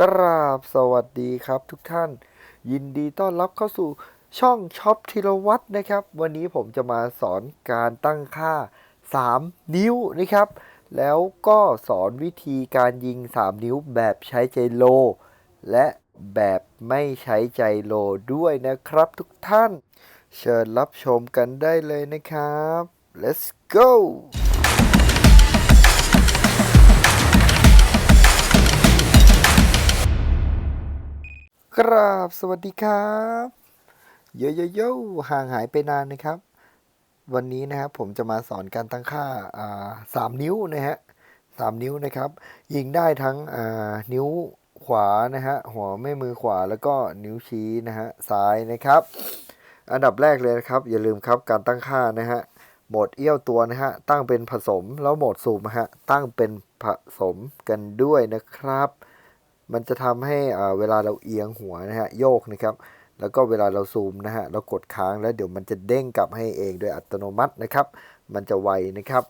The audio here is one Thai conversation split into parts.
กราบสวัสดีครับทุกท่าน ยินดีต้อนรับเข้าสู่ช่องช็อปธีรวัตรนะครับ วันนี้ผมจะมาสอนการตั้งค่า 3 นิ้วนะครับ แล้วก็สอนวิธีการยิง 3 นิ้วแบบใช้ใจโล และแบบไม่ใช้ใจโลด้วยนะครับทุกท่าน เชิญรับชมกันได้เลยนะครับ let's go กราบสวัสดีครับโยโยโย่ห่างหายไปนานนะครับ วันนี้นะครับผมจะมาสอนการตั้งค่าสามนิ้วนะฮะสามนิ้วนะครับ ยิงได้ทั้งนิ้วขวานะฮะหัวแม่มือขวาแล้วก็นิ้วชี้นะฮะซ้ายนะครับ อันดับแรกเลยนะครับ อย่าลืมครับการตั้งค่านะฮะโหมดเอี้ยวตัวนะฮะตั้งเป็นผสมแล้วโหมดซูมนะฮะตั้งเป็นผสมกันด้วยนะครับ มันจะทำให้เวลาเราเอียงหัวนะฮะโยกนะครับ แล้วก็เวลาเราซูมนะฮะเรากดค้างแล้วเดี๋ยวมันจะเด้งกลับให้เองโดยอัตโนมัตินะครับ มันจะไวนะครับ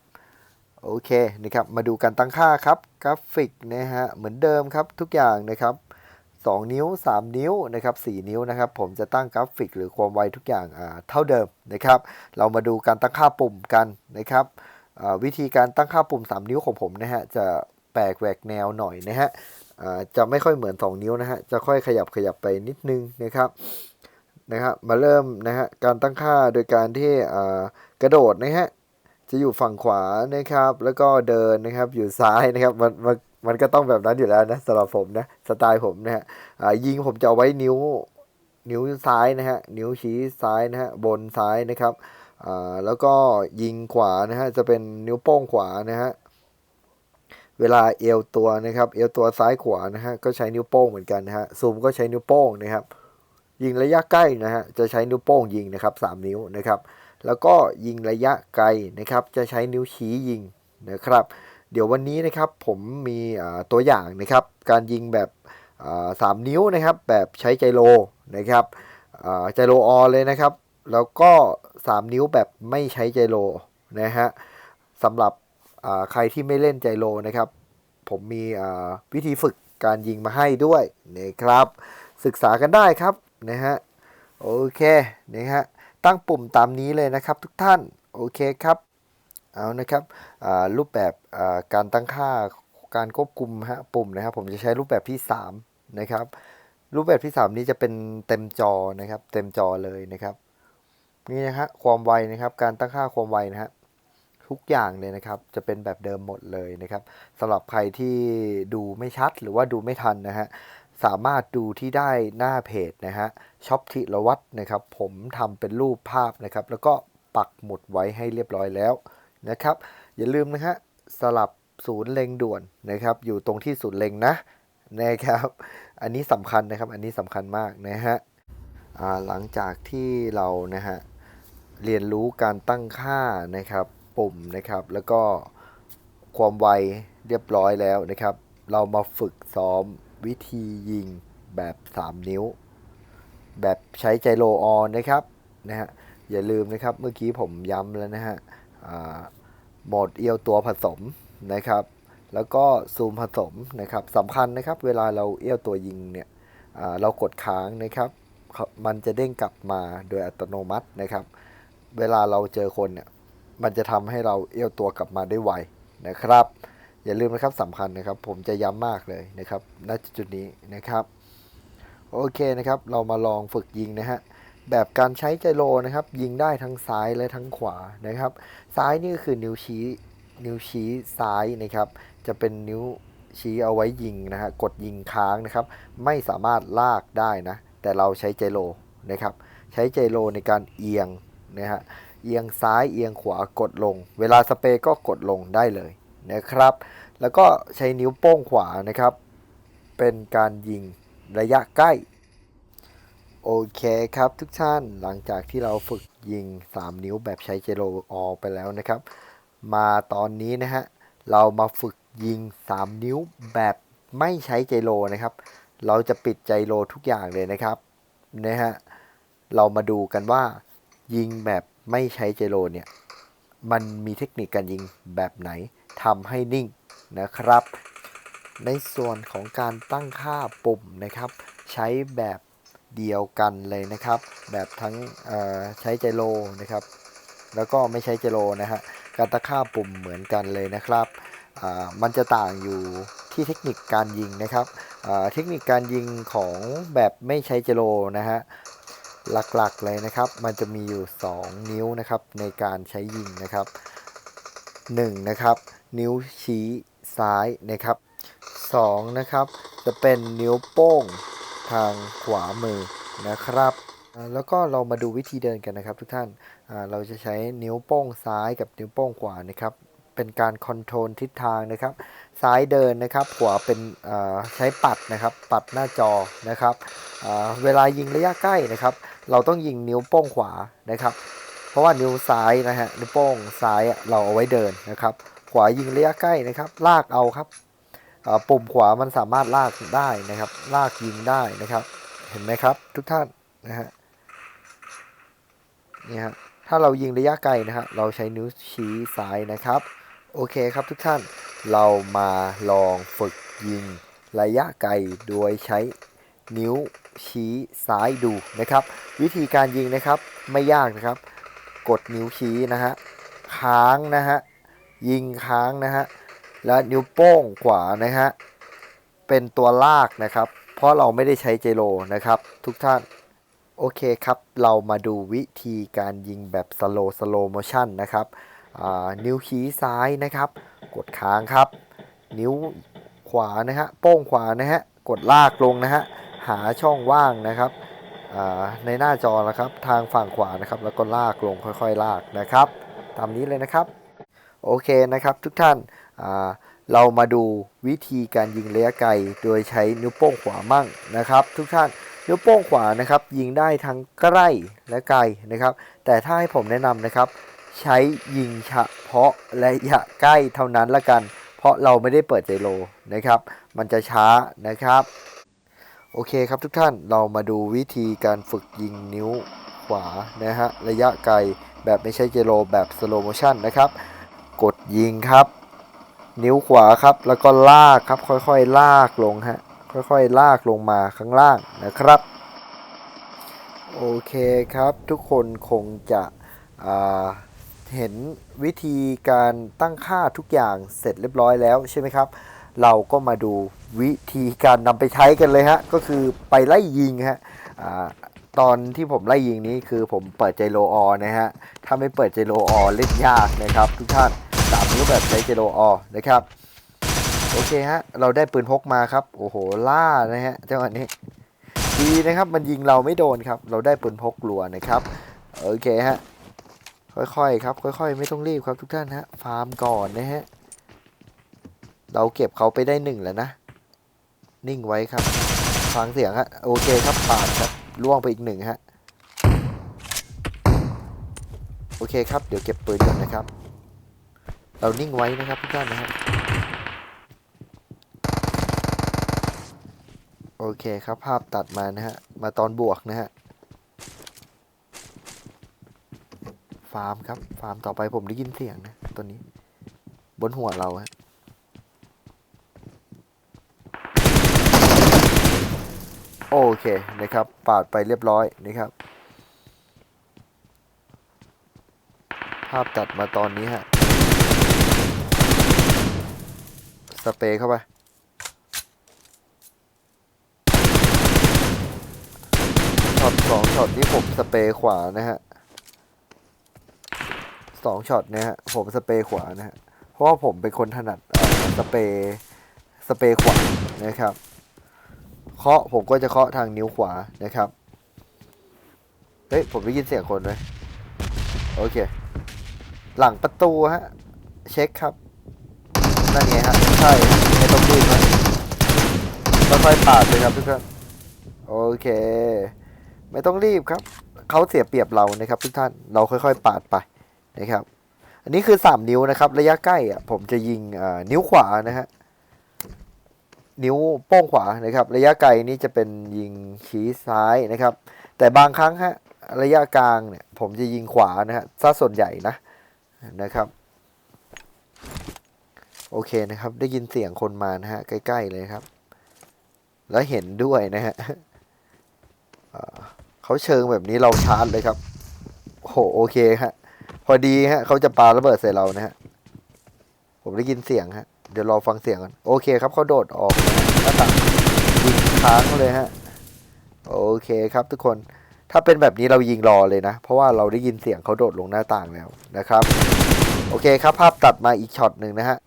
โอเคนะครับมาดูการตั้งค่าครับกราฟิกนะฮะเหมือนเดิมครับทุกอย่างนะครับ2นิ้ว 3 นิ้วนะครับ4นิ้วนะครับ ผมจะตั้งกราฟิกหรือความไวทุกอย่างเท่าเดิมนะครับ เรามาดูการตั้งค่าปุ่มกันนะครับวิธีการตั้งค่าปุ่ม 3 นิ้วของผมนะฮะจะแปลกแหวกแนวหน่อยนะฮะ จะไม่ค่อยเหมือน 2 นิ้วนะฮะ จะค่อยขยับขยับไปนิดนึงนะครับนะครับ มาเริ่มนะฮะการตั้งค่าโดยการที่กระโดดนะฮะจะอยู่ฝั่งขวานะครับ แล้วก็เดินนะครับอยู่ซ้ายนะครับมันมันมันก็ต้องแบบนั้นอยู่แล้วนะสำหรับผมนะสไตล์ผมนะฮะยิงผมจะเอาไว้นิ้วนิ้วซ้ายนะฮะนิ้วชี้ซ้ายนะฮะบนซ้ายนะครับแล้วก็ยิงขวานะฮะจะเป็นนิ้วโป้งขวานะฮะ เวลาเอวตัวนะครับ เอวตัวซ้ายขวานะฮะก็ใช้นิ้วโป้งเหมือนกันนะฮะซูมก็ใช้นิ้วโป้งนะครับ ยิงระยะใกล้นะฮะจะใช้นิ้วโป้งยิงนะครับสามนิ้วนะครับ แล้วก็ยิงระยะไกลนะครับ จะใช้นิ้วชี้ยิงนะครับ เดี๋ยววันนี้นะครับผมมีตัวอย่างนะครับ การยิงแบบสามนิ้วนะครับ แบบใช้ใจโลนะครับอ่าใจโลออเลยนะครับ แล้วก็ 3 นิ้วแบบไม่ใช้ใจโลนะฮะสำหรับ ใครที่ไม่เล่นใจโลนะครับ ผมมีวิธีฝึกการยิงมาให้ด้วยนะครับ ศึกษากันได้ครับนะฮะโอเคนะฮะตั้งปุ่มตามนี้เลยนะครับทุกท่านโอเคครับเอานะครับรูปแบบการตั้งค่าการควบคุมฮะปุ่มนะครับผมจะใช้รูปแบบที่ 3 นะครับ รูปแบบที่ 3 นี้จะเป็นเต็มจอนะครับ เต็มจอเลยนะครับนี่นะฮะความไวนะครับ การตั้งค่าความไวนะฮะ ทุกอย่างเลยนะครับ จะเป็นแบบเดิมหมดเลยนะครับสำหรับใครที่ดูไม่ชัดหรือว่าดูไม่ทันนะฮะสามารถดูที่ได้หน้าเพจนะฮะช็อปธิรวัตรนะครับ ผมทำเป็นรูปภาพนะครับ แล้วก็ปักหมุดไว้ให้เรียบร้อยแล้วนะครับ อย่าลืมนะฮะสลับศูนย์เล็งด่วนนะครับ อยู่ตรงที่ศูนย์เล็งนะนะครับ อันนี้สำคัญนะครับ อันนี้สำคัญมากนะฮะหลังจากที่เรานะฮะเรียนรู้การตั้งค่านะครับ ปุ่มนะครับ แล้วก็ความไวเรียบร้อยแล้วนะครับ เรามาฝึกซ้อมวิธียิงแบบ 3 นิ้ว แบบใช้ใจโลออนนะครับนะฮะอย่าลืมนะครับเมื่อกี้ผมย้ำแล้วนะฮะโหมดเอียวตัวผสมนะครับ แล้วก็ซูมผสมนะครับสำคัญนะครับ เวลาเราเอี้ยวตัวยิงเนี่ยเรากดค้างนะครับ มันจะเด้งกลับมาโดยอัตโนมัตินะครับ เวลาเราเจอคนเนี่ย มันจะทำให้เราเอี้ยวตัวกลับมาได้ไวนะครับ อย่าลืมนะครับสำคัญนะครับ ผมจะย้ำมากเลยนะครับณจุดนี้นะครับโอเคนะครับ เรามาลองฝึกยิงนะฮะแบบการใช้ไจโรนะครับ ยิงได้ทั้งซ้ายและทั้งขวานะครับ ซ้ายนี่ก็คือนิ้วชี้นิ้วชี้ซ้ายนะครับ จะเป็นนิ้วชี้เอาไว้ยิงนะฮะกดยิงค้างนะครับ ไม่สามารถลากได้นะ แต่เราใช้ไจโรนะครับ ใช้ไจโรในการเอียงนะฮะ เอียงซ้ายเอียงขวากดลง เวลาสเปรย์ก็กดลงได้เลยนะครับ แล้วก็ใช้นิ้วโป้งขวานะครับ เป็นการยิงระยะใกล้ โอเคครับทุกท่านหลังจากที่เราฝึกยิง 3 นิ้วแบบใช้เจโรออไปแล้วนะครับ มาตอนนี้นะฮะเรามาฝึกยิง 3 นิ้วแบบไม่ใช้ไจโรนะครับ เราจะปิดไจโรทุกอย่างเลยนะครับนะฮะเรามาดูกันว่ายิงแบบ ไม่ใช้ไจโรเนี่ย มันมีเทคนิคการยิงแบบไหนทำให้นิ่งนะครับ ในส่วนของการตั้งค่าปุ่มนะครับ ใช้แบบเดียวกันเลยนะครับ แบบทั้งใช้ไจโรนะครับ แล้วก็ไม่ใช้ไจโรนะฮะการตั้งค่าปุ่มเหมือนกันเลยนะครับมันจะต่างอยู่ที่เทคนิคการยิงนะครับเทคนิคการยิงของแบบไม่ใช้ไจโรนะฮะ หลักๆเลยนะครับ มันจะมีอยู่ 2 นิ้วนะครับ ในการใช้ยิงนะครับ 1 นะครับ นิ้วชี้ซ้ายนะครับ 2 นะครับ จะเป็นนิ้วโป้งทางขวามือนะครับแล้วก็เรามาดูวิธีเดินกันนะครับ ทุกท่าน เราจะใช้นิ้วโป้งซ้ายกับนิ้วโป้งขวานะครับ เป็นการคอนโทรลทิศทางนะครับ ซ้ายเดินนะครับ ขวาเป็นใช้ปัดนะครับ ปัดหน้าจอนะครับ เวลายิงระยะใกล้นะครับ เราต้องยิงนิ้วโป้งขวานะครับ เพราะว่านิ้วซ้ายนะฮะนิ้วโป้งซ้ายเราเอาไว้เดินนะครับ ขวายิงระยะใกล้นะครับ ลากเอาครับปุ่มขวามันสามารถลากได้นะครับ ลากยิงได้นะครับ เห็นไหมครับ ทุกท่านนะฮะนี่ฮะถ้าเรายิงระยะไกลนะฮะเราใช้นิ้วชี้ซ้ายนะครับ โอเคครับทุกท่านเรามาลองฝึกยิงระยะไกลโดยใช้ นิ้วชี้ซ้ายดูนะครับ วิธีการยิงนะครับไม่ยากนะครับ กดนิ้วชี้นะฮะค้างนะฮะยิงค้างนะฮะและนิ้วโป้งขวานะฮะเป็นตัวลากนะครับ เพราะเราไม่ได้ใช้เจโรนะครับ ทุกท่านโอเคครับ เรามาดูวิธีการยิงแบบสโลสโลโมชันนะครับนิ้วชี้ซ้ายนะครับ กดค้างครับ นิ้วขวานะฮะโป้งขวานะฮะกดลากลงนะฮะ หาช่องว่างนะครับในหน้าจอนะครับทางฝั่งขวานะครับ แล้วก็ลากลงค่อยๆ ลากนะครับตามนี้เลยนะครับ โอเคนะครับทุกท่านาเรามาดูวิธีการยิงระยะไกลโดยใช้นิ้วโป้งขวามั่งนะครับ ทุกท่านนิ้วโป้งขวานะครับ ยิงได้ทั้งใกล้และไกลนะครับ แต่ถ้าให้ผมแนะนำนะครับ ใช้ยิงเฉพาะระยะใกล้เท่านั้นละกัน เพราะเราไม่ได้เปิดไจโรนะครับ มันจะช้านะครับ โอเคครับทุกท่านเรามาดูวิธีการฝึกยิงนิ้วขวานะฮะระยะไกลแบบไม่ใช่ไจโรแบบสโลโมชันนะครับ กดยิงครับ นิ้วขวาครับแล้วก็ลากครับค่อยๆลากลงฮะค่อยๆลากลงมาข้างล่างนะครับ โอเคครับทุกคนคงจะเห็นวิธีการตั้งค่าทุกอย่างเสร็จเรียบร้อยแล้วใช่ไหมครับ เราก็มาดูวิธีการนำไปใช้กันเลยฮะ ก็คือไปไล่ยิงฮะอตอนที่ผมไล่ยิงนี้คือผมเปิดใจโลออนะฮะ ถ้าไม่เปิดใจโลออเล่นยากนะครับ ทุกท่านสามนิ้วแบบใช้ใจโลออนะครับ โอเคฮะ เราได้ปืนพกมาครับ โอ้โห ล่านะฮะจังหวะนี้ ดีนะครับ มันยิงเราไม่โดนครับ เราได้ปืนพกลัวนะครับ โอเคฮะ ค่อยๆครับ ค่อย ๆ ไม่ต้องรีบครับทุกท่านฮะ ฟาร์มก่อนนะฮะ เราเก็บเขาไปได้หนึ่งแล้วนะ นิ่งไว้ครับฟังเสียงฮะโอเคครับปาดครับล่วงไปอีกหนึ่งฮะโอเคครับเดี๋ยวเก็บปืนก่อนนะครับ เรานิ่งไว้นะครับทุกท่านนะฮะโอเคครับภาพตัดมานะฮะมาตอนบวกนะฮะฟาร์มครับฟาร์มต่อไปผมได้ยินเสียงนะตัวนี้ บนหัวเราฮะ โอเคนะครับ ปาดไปเรียบร้อยนะครับ ภาพตัดมาตอนนี้ฮะ สเปรย์เข้าไป ช็อตสองช็อตนี้ผมสเปรย์ขวานะฮะสองช็อตเนี่ยฮะ ผมสเปรย์ขวานะฮะ เพราะว่าผมเป็นคนถนัดสเปรย์สเปรย์ขวานะครับ เคาะผมก็จะเคาะทางนิ้วขวานะครับ เฮ้ย ผมได้ยินเสียงคนไหมโอเค หลังประตูฮะ เช็คครับ นั่นไงฮะ ใช่ไม่ต้องรีบนะค่อยๆปาดเลยครับทุกท่านโอเค ไม่ต้องรีบครับเขาเสียเปรียบเรานะครับ ทุกท่านเราค่อยๆ ปาดไปนะครับ อันนี้คือ 3 นิ้วนะครับ ระยะใกล้อะผมจะยิงนิ้วขวานะฮะ นิ้วโป้งขวานะครับ ระยะไกลนี่จะเป็นยิงชี้ซ้ายนะครับ แต่บางครั้งฮะระยะกลางเนี่ยผมจะยิงขวานะฮะซะส่วนใหญ่นะนะครับ โอเคนะครับ ได้ยินเสียงคนมานะฮะใกล้ ๆ เลยครับ แล้วเห็นด้วยนะฮะเขาเชิงแบบนี้เราชาร์จเลยครับโอ้โหโอเคฮะพอดีฮะเขาจะปาระเบิดใส่เรานะฮะผมได้ยินเสียงฮะ เดี๋ยวรอฟังเสียงกันโอเคครับเขาโดดออกหน้าต่างยิงค้างเลยฮะ โอเคครับทุกคน ถ้าเป็นแบบนี้เรายิงรอเลยนะ เพราะว่าเราได้ยินเสียงเขาโดดลงหน้าต่างแล้วนะครับ โอเคครับภาพตัดมาอีกช็อตหนึ่งนะฮะ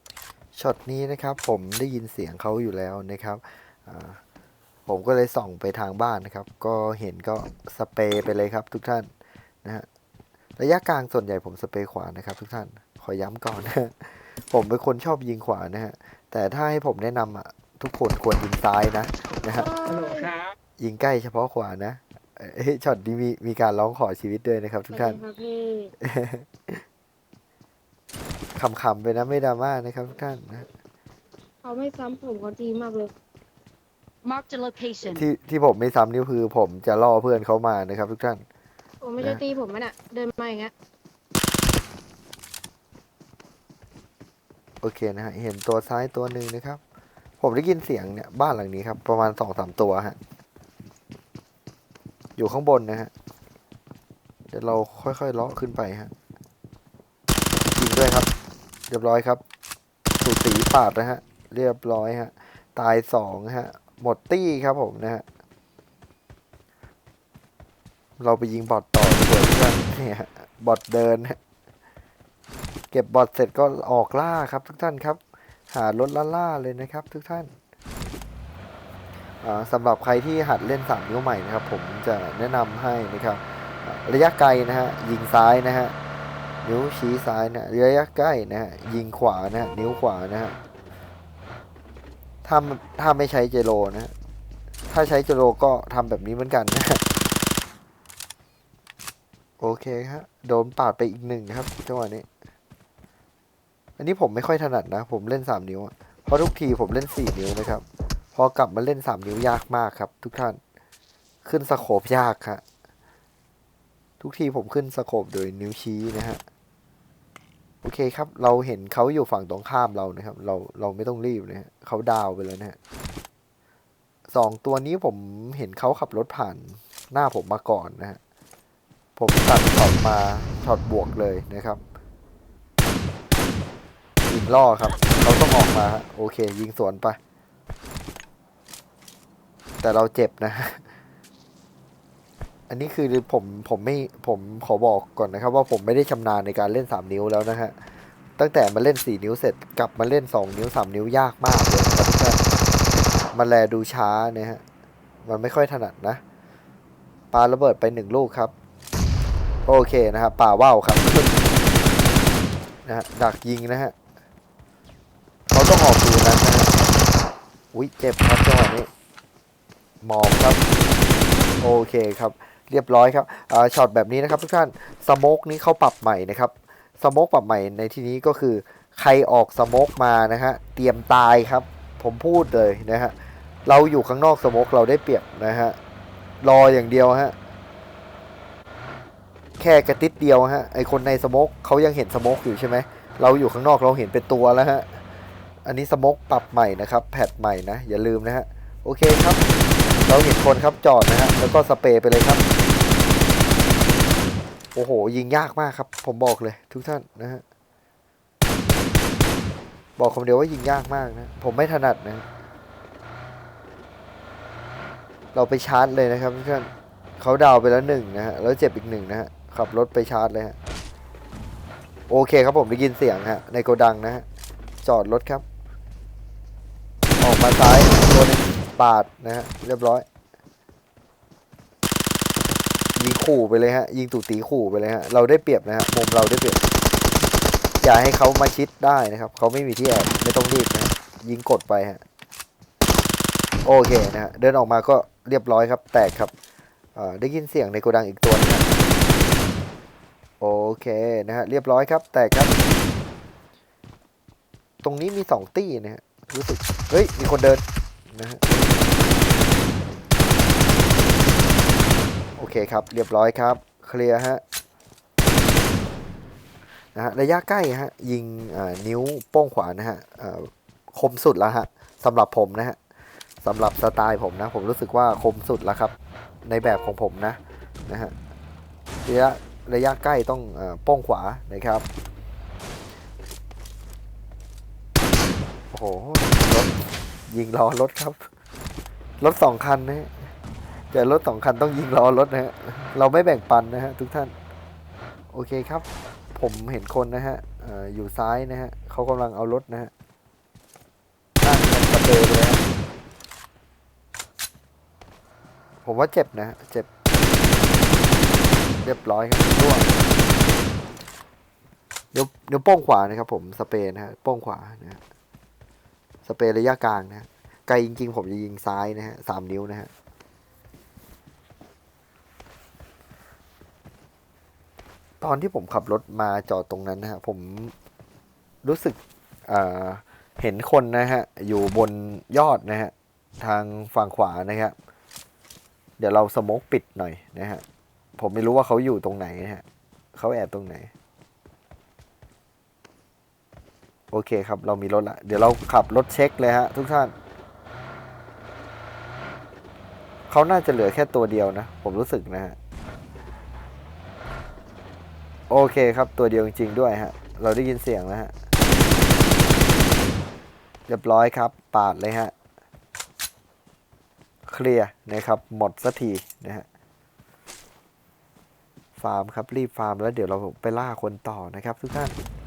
ช็อตนี้นะครับผมได้ยินเสียงเขาอยู่แล้วนะครับผมก็เลยส่องไปทางบ้านนะครับ ก็เห็นก็สเปรย์ไปเลยครับทุกท่านนะฮะ ระยะกลางส่วนใหญ่ผมสเปรย์ขวานะครับทุกท่าน ขอย้ำก่อนนะ ผมเป็นคนชอบยิงขวานะฮะ แต่ถ้าให้ผมแนะนำอะ ทุกคนควรยิงซ้ายนะนะฮะ ฮัลโหลครับยิงใกล้เฉพาะขวานะเอ้ยช็อตนี้มีมีการร้องขอชีวิตด้วยนะครับ ทุกท่านสวัสดีครับพี่ขำๆไปนะไม่ดราม่านะครับทุกท่านนะ เขาไม่ซ้ำผมเขาดีมากเลย Marked a location. ที่ที่ผมไม่ซ้ำนี่คือผมจะล่อเพื่อนเขามานะครับ ทุกท่าน ผมไม่ได้นะตีผมมันอะ เดินมาอย่างเงี้ย โอเคนะฮะเห็นตัวซ้ายตัวหนึ่งนะครับ ผมได้ยินเสียงเนี่ยบ้านหลังนี้ครับ ประมาณสองสามตัวฮะอยู่ข้างบนนะฮะเดี๋ยวเราค่อยๆเลาะขึ้นไปฮะยิงด้วยครับ เรียบร้อยครับสูสีปาดนะฮะเรียบร้อยฮะตายสองฮะหมดตี้ครับผมนะฮะเราไปยิงบอทต่อเพื่อนเนี่ยบอทเดินฮะ เก็บบอทเสร็จก็ออกล่าครับทุกท่านครับ หารถล่าล่าเลยนะครับทุกท่านสำหรับใครที่หัดเล่นสามนิ้วใหม่นะครับ ผมจะแนะนำให้นะครับระยะไกลนะฮะยิงซ้ายนะฮะนิ้วชี้ซ้ายนะระยะใกล้นะฮะยิงขวานะฮะนิ้วขวานะฮะถ้าถ้าไม่ใช้เจโรนะถ้าใช้เจโรก็ทำแบบนี้เหมือนกันนะโอเคครับโดนปาดไปอีกหนึ่งครับจังหวะนี้ อันนี้ผมไม่ค่อยถนัดนะ ผมเล่นสามนิ้ว เพราะทุกทีผมเล่นสี่นิ้วนะครับ พอกลับมาเล่นสามนิ้วยากมากครับ ทุกท่าน ขึ้นสโคบยากครับทุกทีผมขึ้นสโคบโดยนิ้วชี้นะฮะ โอเคครับ เราเห็นเขาอยู่ฝั่งตรงข้ามเรานะครับ เราเราไม่ต้องรีบนะฮะเขาดาวไปแล้วนะฮะสองตัวนี้ผมเห็นเขาขับรถผ่านหน้าผมมาก่อนนะฮะ ผมตัดช็อตมาช็อตบวกเลยนะครับ ล่อครับเขาต้องออกมาฮะโอเค ยิงสวนไป แต่เราเจ็บนะ อันนี้คือผมผมไม่ผมขอบอกก่อนนะครับ ว่าผมไม่ได้ชำนาญในการเล่นสามนิ้วแล้วนะฮะ ตั้งแต่มาเล่นสี่นิ้วเสร็จกลับมาเล่นสองนิ้วสามนิ้วยากมากเลยครับทุกท่านมันแลดูช้าเนะฮะ มันไม่ค่อยถนัดนะปาระเบิดไปหนึ่งลูกครับ โอเคนะครับป่าว่าวครับนะฮะดักยิงนะฮะ เขาต้องออกดูนั้นนะฮะ อุ้ยเจ็บครับจังหวะนี้มองครับ โอเคครับ เรียบร้อยครับอ่าช็อตแบบนี้นะครับทุกท่านสโมกนี้เขาปรับใหม่นะครับสโมกปรับใหม่ในที่นี้ก็คือใครออกสโมกมานะฮะเตรียมตายครับ ผมพูดเลยนะฮะเราอยู่ข้างนอกสโมกเราได้เปรียบนะฮะรออย่างเดียวฮะแค่กระติดเดียวฮะไอคนในสโมกเขายังเห็นสโมกอยู่ใช่ไหมเราอยู่ข้างนอกเราเห็นเป็นตัวแล้วฮะ อันนี้สมกปรับใหม่นะครับ แพทใหม่นะ อย่าลืมนะฮะ โอเคครับ เราเห็นคนครับจอดนะฮะ แล้วก็สเปรย์ไปเลยครับ โอ้โห ยิงยากมากครับ ผมบอกเลยทุกท่านนะฮะ บอกคำเดียวว่ายิงยากมากนะ ผมไม่ถนัดนะ เราไปชาร์จเลยนะครับทุกท่านเขาดาวไปแล้วหนึ่งนะฮะ แล้วเจ็บอีกหนึ่งนะฮะ ขับรถไปชาร์จเลยฮะ โอเคครับผมได้ยินเสียงฮะ ในโกดังนะฮะ จอดรถครับ ออกมาซ้ายตัวนึงปาดนะฮะเรียบร้อย ยิงขู่ไปเลยฮะ ยิงตู่ตีขู่ไปเลยฮะ เราได้เปรียบนะฮะมุมเราได้เปรียบ อย่าให้เขามาชิดได้นะครับ เขาไม่มีที่แอบไม่ต้องรีบนะยิงกดไปฮะ โอเคนะฮะ เดินออกมาก็เรียบร้อยครับ แตกครับได้ยินเสียงในโกดังอีกตัวนะโอเคนะฮะ เรียบร้อยครับ แตกครับ ตรงนี้มีสองตี้นะฮะ รู้สึก เฮ้ย มีคนเดินนะฮะโอเคครับ เรียบร้อยครับ เคลียร์ฮะนะฮะระยะใกล้ฮะยิงนิ้วโป้งขวานะฮะคมสุดแล้วฮะสำหรับผมนะฮะสำหรับสไตล์ผมนะ ผมรู้สึกว่าคมสุดแล้วครับ ในแบบของผมนะนะฮะระยะระยะใกล้ต้องอโป้งขวานะครับ อ้โหรถยิงล้อรถครับ รถสองคันนะฮะเจอรถสองคันต้องยิงล้อรถนะฮะเราไม่แบ่งปันนะฮะทุกท่าน โอเคครับ ผมเห็นคนนะฮะอออยู่ซ้ายนะฮะเขากำลังเอารถนะฮะนั่งกันกระเตอเลยฮะผมว่าเจ็บนะเจ็บ เรียบร้อยครับร่วงนิ้วนิ้วโป้งขวานะครับผมสเปรย์นะฮะโป้งขวานะฮะ สเปรย์ระยะกลางนะไกลจริงๆผมจะยิงซ้ายนะฮะสามนิ้วนะฮะตอนที่ผมขับรถมาจอดตรงนั้นนะฮะผมรู้สึกเห็นคนนะฮะอยู่บนยอดนะฮะทางฝั่งขวานะครับเดี๋ยวเราสโมกปิดหน่อยนะฮะผมไม่รู้ว่าเขาอยู่ตรงไหนนะฮะเขาแอบตรงไหน โอเคครับ เรามีรถละ เดี๋ยวเราขับรถเช็คเลยฮะทุกท่าน เขาน่าจะเหลือแค่ตัวเดียวนะ ผมรู้สึกนะฮะ โอเคครับตัวเดียวจริงๆด้วยฮะ เราได้ยินเสียงแล้วฮะ เรียบร้อยครับ ปาดเลยฮะ เคลียร์นะครับ หมดสักทีนะฮะฟาร์มครับรีบฟาร์มแล้วเดี๋ยวเราไปล่าคนต่อนะครับทุกท่าน อุ๊ยอุ๊ย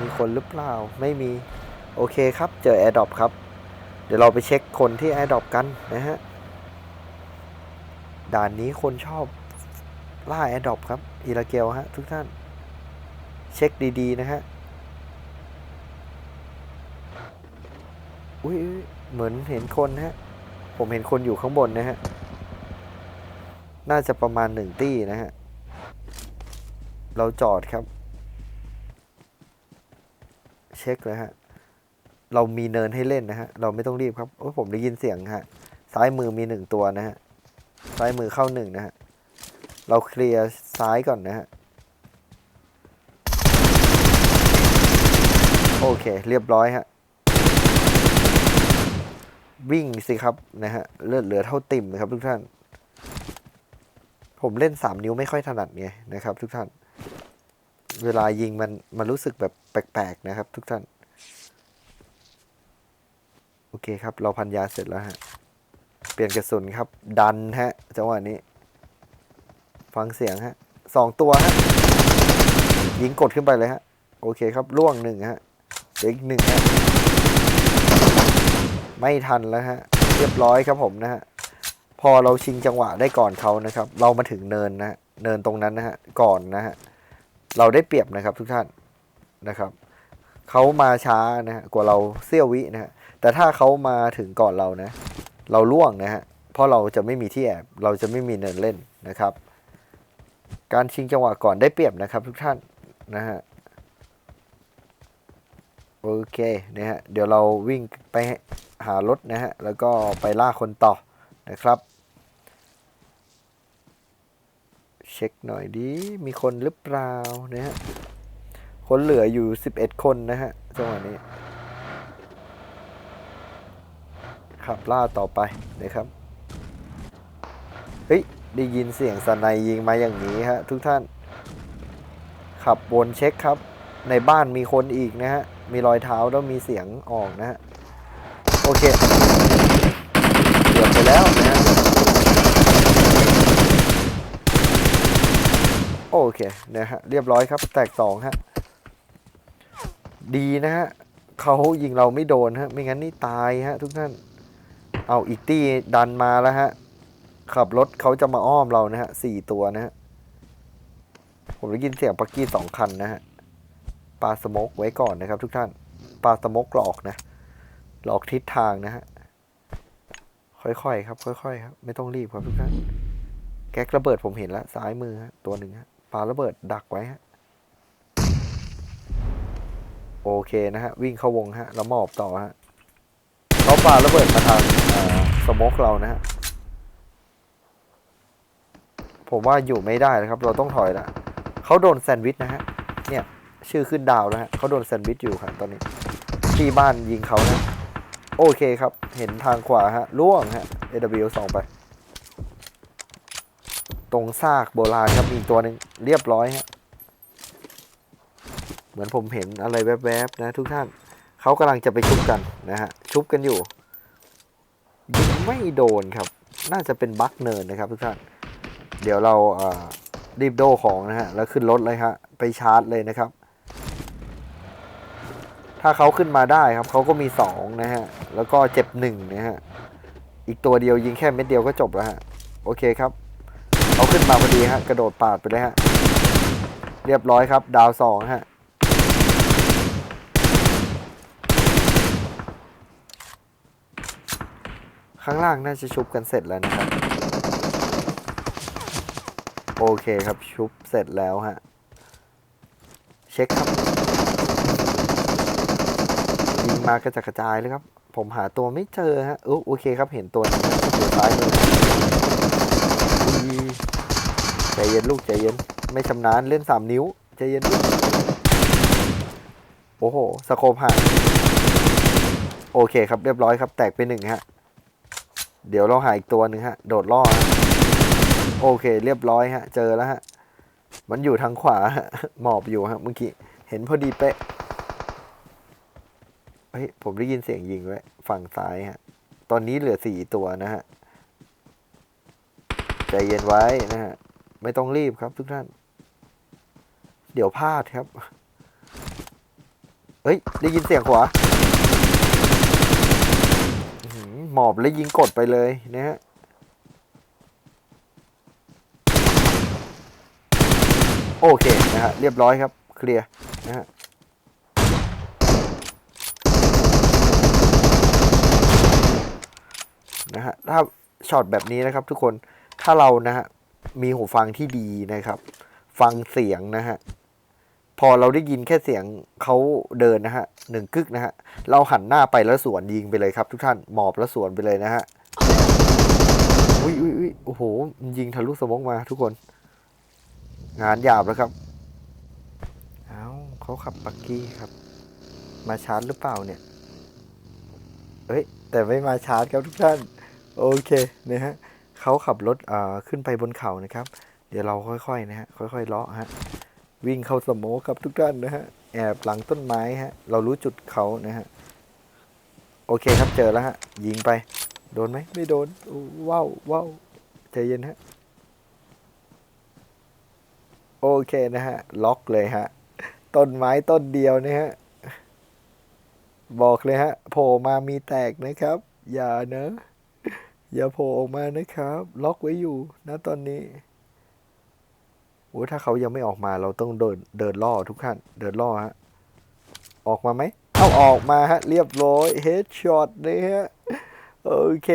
มีคนหรือเปล่า ไม่มี โอเคครับ เจอแอร์ดรอปครับ เดี๋ยวเราไปเช็คคนที่แอร์ดรอปกันนะฮะ ด่านนี้คนชอบล่าแอร์ดรอปครับ อีราเกลฮะทุกท่าน เช็คดีๆ นะฮะ อุ้ยอุ๊ยเหมือนเห็นคนนะฮะ ผมเห็นคนอยู่ข้างบนนะฮะ น่าจะประมาณหนึ่งตี้นะฮะ เราจอดครับ เช็คเลยฮะ เรามีเนินให้เล่นนะฮะ เราไม่ต้องรีบครับโอ้ยผมได้ยินเสียงฮะ ซ้ายมือมีหนึ่งตัวนะฮะ ซ้ายมือเข้าหนึ่งนะฮะ เราเคลียร์ซ้ายก่อนนะฮะ โอเค เรียบร้อยฮะ วิ่งสิครับนะฮะ เลือดเหลือเท่าติ่มนะครับทุกท่าน ผมเล่นสามนิ้วไม่ค่อยถนัดไงนะครับทุกท่าน เวลายิงมันมันรู้สึกแบบแปลกๆนะครับ ทุกท่าน โอเคครับ เราพันยาเสร็จแล้วฮะ เปลี่ยนกระสุนครับ ดันฮะจังหวะนี้ ฟังเสียงฮะสองตัวฮะ ยิงกดขึ้นไปเลยฮะ โอเคครับล่วงหนึ่งฮะเหลืออีกหนึ่งฮะ ไม่ทันแล้วฮะ เรียบร้อยครับผมนะฮะ พอเราชิงจังหวะได้ก่อนเขานะครับ เรามาถึงเนินนะเนินตรงนั้นนะฮะ ก่อนนะฮะ เราได้เปรียบนะครับทุกท่านนะครับเขามาช้านะฮะกว่าเราเสี้ยววินะฮะแต่ถ้าเขามาถึงก่อนเรานะ เราล่วงนะฮะเพราะเราจะไม่มีที่แอบเราจะไม่มีเนินเล่นนะครับ การชิงจังหวะก่อนได้เปรียบนะครับ ทุกท่านนะฮะโอเคนะฮะเดี๋ยวเราวิ่งไปหารถนะฮะแล้วก็ไปล่าคนต่อนะครับ เช็คหน่อยดิมีคนหรือเปล่านะฮะคนเหลืออยู่ 11 คนนะฮะจังหวะนี้ ขับล่าต่อไปนะครับ เฮ้ย ได้ยินเสียงสนายยิงมาอย่างนี้ฮะทุกท่าน ขับวนเช็คครับ ในบ้านมีคนอีกนะฮะ มีรอยเท้าแล้วมีเสียงออกนะฮะ โอเคเกือบไปแล้วนะฮะ โอเคนะฮะเรียบร้อยครับ แตกสองฮะดีนะฮะเขายิงเราไม่โดนฮะไม่งั้นนี่ตายฮะทุกท่านเอาอีกตี้ดันมาแล้วฮะขับรถเขาจะมาอ้อมเรานะฮะสี่ตัวนะฮะผมได้ยินเสียงปักกี้สองคันนะฮะปาสมกไว้ก่อนนะครับ ทุกท่านปาสมกหลอกนะหลอกทิศทางนะฮะค่อยๆครับ ค่อยๆครับ ไม่ต้องรีบครับทุกท่านแก๊กระเบิดผมเห็นแล้วซ้ายมือฮะตัวหนึ่งฮะ ปาระเบิดดักไว้ฮะโอเคนะฮะ วิ่งเข้าวงฮะแล้วมอบต่อฮะเขาปาระเบิดมาทางสโมกเรานะฮะ ผมว่าอยู่ไม่ได้แล้วครับ เราต้องถอยละเขาโดนแซนด์วิชนะฮะ เนี่ยชื่อขึ้นดาวแล้วฮะเขาโดนแซนด์วิชอยู่ครับตอนนี้ ที่บ้านยิงเขานะ โอเคครับ เห็นทางขวาฮะล่วงฮะ AW สองไป ตรงซากโบราณครับมีอีกตัวหนึ่งเรียบร้อยฮะเหมือนผมเห็นอะไรแวบๆนะทุกท่านเขากำลังจะไปชุบกันนะฮะชุบกันอยู่ยิงไม่โดนครับ น่าจะเป็นบั๊กเนินนะครับทุกท่านเดี๋ยวเรารีบโดของนะฮะแล้วขึ้นรถเลยฮะไปชาร์จเลยนะครับ ถ้าเขาขึ้นมาได้ครับเขาก็มีสองนะฮะแล้วก็เจ็บหนึ่งนะฮะอีกตัวเดียวยิงแค่เม็ดเดียวก็จบแล้วฮะโอเคครับ เขาขึ้นมาพอดีฮะ กระโดดปาดไปเลยฮะ เรียบร้อยครับ ดาวสองฮะ ข้างล่างน่าจะชุบกันเสร็จแล้วนะครับ โอเคครับชุบเสร็จแล้วฮะ เช็คครับยิงมากระจัดกระจายเลยครับ ผมหาตัวไม่เจอฮะอโอเคครับเห็นตัวหนึงนะอยู่ซ้ายมืออุ๊ย ใจเย็นลูกใจเย็น ไม่ชำนาญเล่นสามนิ้วใจเย็นลูกโอ้โหสโคปห่างโอเคครับเรียบร้อยครับ แตกไปหนึ่งฮะ เดี๋ยวเราหาอีกตัวหนึ่งฮะ โดดล่อฮะโอเค เรียบร้อยฮะ เจอแล้วฮะ มันอยู่ทางขวาฮะหมอบอยู่ฮะเมื่อกี้เห็นพอดีเป๊ะเฮ้ยผมได้ยินเสียงยิงไว้ฝั่งซ้ายฮะ ตอนนี้เหลือสี่ตัวนะฮะ ใจเย็นไว้นะฮะ ไม่ต้องรีบครับทุกท่าน เดี๋ยวพลาดครับ เฮ้ย ได้ยินเสียงขวาหือหมอบแล้วยิงกดไปเลยนะฮะโอเคนะฮะเรียบร้อยครับ เคลียร์นะฮะนะฮะถ้าช็อตแบบนี้นะครับทุกคนถ้าเรานะฮะ มีหูฟังที่ดีนะครับ ฟังเสียงนะฮะพอเราได้ยินแค่เสียงเขาเดินนะฮะหนึ่งกึกนะฮะเราหันหน้าไปแล้วสวนยิงไปเลยครับ ทุกท่านหมอบแล้วสวนไปเลยนะฮะอุ้ยอุ้ยอุ้ยโอ้โหยิงทะลุสมองมาทุกคน งานหยาบแล้วครับเอาเขาขับปักกี้ครับ มาชาร์จหรือเปล่าเนี่ยเอ้ยแต่ไม่มาชาร์จครับทุกท่าน โอเคนะฮะ เขาขับรถอ่าขึ้นไปบนเขานะครับ เดี๋ยวเราค่อยๆนะฮะค่อยๆเลาะฮะวิ่งเข้าสมกครับทุกท่านนะฮะแอบหลังต้นไม้ฮะเรารู้จุดเขานะฮะโอเคครับเจอแล้วฮะยิงไป โดนไหมไม่โดนว้าวว้าวใจเย็นฮะโอเคนะฮะล็อกเลยฮะต้นไม้ต้นเดียวนะฮะบอกเลยฮะโผล่มามีแตกนะครับ อย่าเนอะ อย่าโผล่ออกมานะครับ ล็อกไว้อยู่นะตอนนี้โอ้ถ้าเขายังไม่ออกมาเราต้องเดินเดินล่อทุกท่านเดินล่อฮะออกมาไหมเอาออกมาฮะเรียบร้อยเฮดช็อตนะฮะโอเค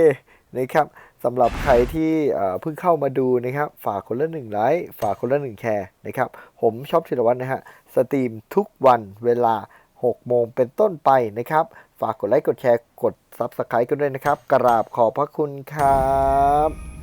นะครับสำหรับใครที่เอ่อเพิ่งเข้ามาดูนะครับ ฝากคนละหนึ่งไลค์ฝากคนละหนึ่งแชร์นะครับ ผมชอบธีรวัฒน์นะฮะสตรีมทุกวันเวลา 6 โมงเป็นต้นไปนะครับ ฝากกดไลค์กดแชร์กด Subscribe กันด้วยนะครับ กราบขอบพระคุณครับ